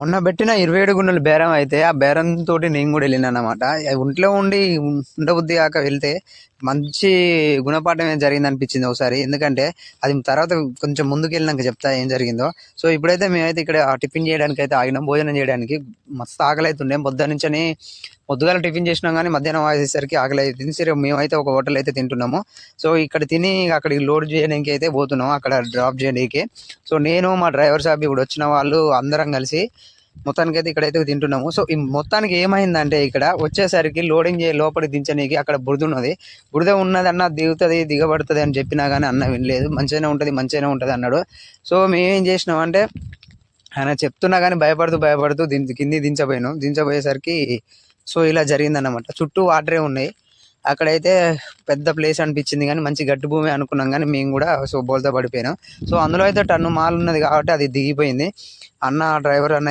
మొన్న పెట్టిన ఇరవై ఏడు గుండెల బేరం అయితే ఆ బేరం తోటి నేను కూడా వెళ్ళిన అనమాట ఒంట్లో ఉండి ఉండబుద్ధి కాక వెళ్తే మంచి గుణపాఠం ఏం జరిగింది అనిపించింది ఒకసారి. ఎందుకంటే అది తర్వాత కొంచెం ముందుకు వెళ్ళినాక చెప్తా ఏం జరిగిందో. సో ఇప్పుడైతే మేమైతే ఇక్కడ టిఫిన్ చేయడానికి అయితే ఆగినాం భోజనం చేయడానికి. మస్తు ఆకలి అవుతుండే పొద్దు నుంచి పొద్దుగాల టిఫిన్ చేసినాం కానీ మధ్యాహ్నం అయ్యేసరికి ఆకలి అవుతుంది సరే మేమైతే ఒక హోటల్ అయితే తింటున్నాము. సో ఇక్కడ తిని అక్కడికి లోడ్ చేయడానికి అయితే పోతున్నాం. అక్కడ డ్రాప్ చేయడానికి. సో నేను మా డ్రైవర్ సాబ్ ఇప్పుడు వచ్చిన వాళ్ళు అందరం కలిసి మొత్తానికి అయితే ఇక్కడైతే తింటున్నాము. సో ఈ మొత్తానికి ఏమైందంటే ఇక్కడ వచ్చేసరికి లోడింగ్ చేయ లోపలికి దించనీకి అక్కడ బురద ఉన్నది. బురద ఉన్నది అన్న దిగుతుంది దిగబడుతుంది అని చెప్పినా కానీ అన్న వినలేదు. మంచిగానే ఉంటుంది మంచిగానే ఉంటుంది అన్నాడు. సో మేమేం చేసినామంటే ఆయన చెప్తున్నా కానీ భయపడుతూ భయపడుతూ దించి కింది దించబోయాను. దించబోయేసరికి సో ఇలా జరిగిందన్నమాట. చుట్టూ వాటరే ఉన్నాయి. అక్కడైతే పెద్ద ప్లేస్ అనిపించింది కానీ మంచి గట్టి భూమి అనుకున్నాం కానీ మేము కూడా సో బోల్తా పడిపోయినాం. సో అందులో అయితే టన్ను మాల్ ఉన్నది కాబట్టి అది దిగిపోయింది. అన్న డ్రైవర్ అన్న